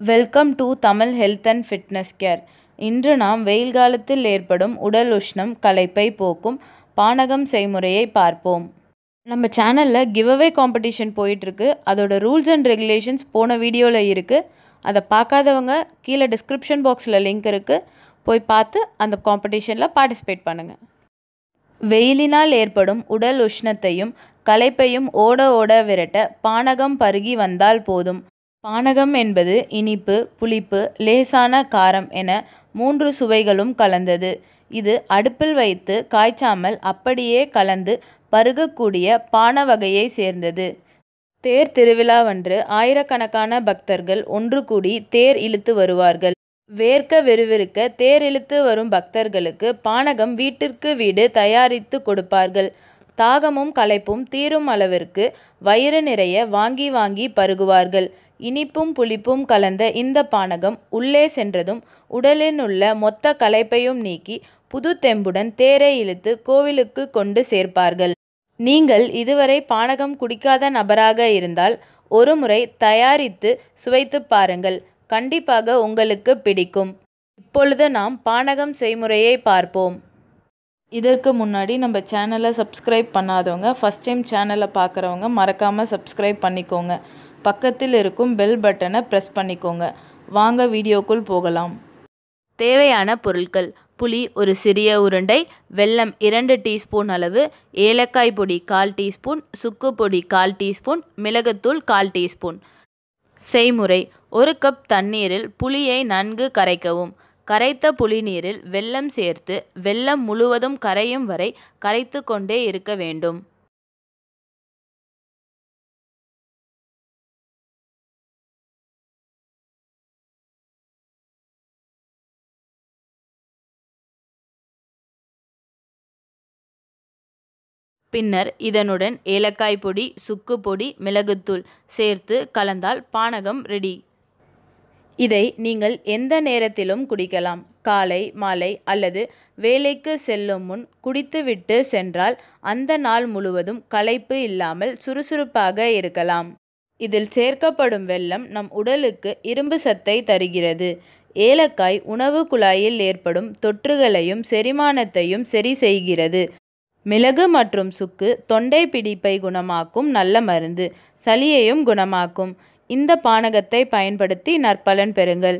Welcome to Tamil health and fitness care இன்று நாம் வெயில் காலத்தில் ஏற்படும் உடல் உஷ்ணம் களைப்பை போக்கும் பானகம் செய்முறையை பார்ப்போம். நம்ம சேனலில் கிவ்அவே காம்படிஷன் போயிட்டுருக்கு. அதோட ரூல்ஸ் அண்ட் ரெகுலேஷன்ஸ் போன வீடியோவில் இருக்குது அதை பார்க்காதவங்க கீழே டிஸ்கிரிப்ஷன் பாக்ஸில் லிங்க் இருக்குது போய் பார்த்து அந்த காம்படிஷனில் பார்ட்டிசிபேட் பண்ணுங்கள் வெயிலினால் ஏற்படும் உடல் உஷ்ணத்தையும் களைப்பையும் ஓட ஓட விரட்ட பானகம் பருகி வந்தால் போதும். பானகம் என்பது இனிப்பு புளிப்பு லேசான காரம் என மூன்று சுவைகளும் கலந்தது. இது அடுப்பில் வைத்து காய்ச்சாமல் அப்படியே கலந்து பருகக்கூடிய பான வகையை சேர்ந்தது. தேர் திருவிழாவன்று ஆயிரக்கணக்கான பக்தர்கள் ஒன்று கூடி தேர் இழுத்து வருவார்கள். வேர்க்க விறுவிறுக்க தேர் இழுத்து வரும் பக்தர்களுக்கு பானகம் வீட்டிற்கு வீடு தயாரித்து கொடுப்பார்கள். தாகமும் களைப்பும் தீரும் அளவிற்கு வயிறு நிறைய வாங்கி வாங்கி பருகுவார்கள். இனிப்பும் புளிப்பும் கலந்த இந்த பானகம் உள்ளே சென்றதும் உடலினுள்ள உள்ள மொத்த களைப்பையும் நீக்கி புது தெம்புடன் தேரை இழுத்து கோவிலுக்கு கொண்டு சேர்ப்பார்கள். நீங்கள் இதுவரை பானகம் குடிக்காத நபராக இருந்தால் ஒருமுறை தயாரித்து சுவைத்து பாருங்கள். கண்டிப்பாக உங்களுக்கு பிடிக்கும். இப்பொழுது நாம் பானகம் செய்முறையை பார்ப்போம். இதற்கு முன்னாடி நம்ம சேனலை சப்ஸ்கிரைப் பண்ணாதவங்க ஃபஸ்ட் டைம் சேனலை பார்க்குறவங்க மறக்காமல் சப்ஸ்கிரைப் பண்ணிக்கோங்க. பக்கத்தில் இருக்கும் பெல் பட்டனை ப்ரெஸ் பண்ணிக்கோங்க. வாங்க வீடியோக்குள் போகலாம். தேவையான பொருட்கள். புளி ஒரு சிறிய உருண்டை வெல்லம் இரண்டு டீஸ்பூன் அளவு ஏலக்காய் பொடி கால் டீஸ்பூன் சுக்கு பொடி கால் டீஸ்பூன் மிளகுத்தூள் கால் டீஸ்பூன். செய்முறை. ஒரு கப் தண்ணீரில் புளியை நன்கு கரைக்கவும். கரைத்த புளிநீரில் வெல்லம் சேர்த்து வெல்லம் முழுவதும் கரையும் வரை கரைத்து கொண்டே இருக்க வேண்டும். பின்னர் இதனுடன் ஏலக்காய் பொடி சுக்கு பொடி மிளகுத்தூள் சேர்த்து கலந்தால் பானகம் ரெடி இதை நீங்கள் எந்த நேரத்திலும் குடிக்கலாம். காலை மாலை அல்லது வேலைக்கு செல்லும் முன் குடித்துவிட்டு சென்றால் அந்த நாள் முழுவதும் களைப்பு இல்லாமல் சுறுசுறுப்பாக இருக்கலாம். இதில் சேர்க்கப்படும் வெள்ளம் நம் உடலுக்கு இரும்பு சத்தை தருகிறது. ஏலக்காய் உணவு குழாயில் ஏற்படும் தொற்றுகளையும் செரிமானத்தையும் சரி செய்கிறது. மிளகு மற்றும் சுக்கு தொண்டை பிடிப்பை குணமாக்கும் நல்ல மருந்து சளியையும் குணமாக்கும். இந்த பானகத்தை பயன்படுத்தி நற்பலன் பெறுங்கள்.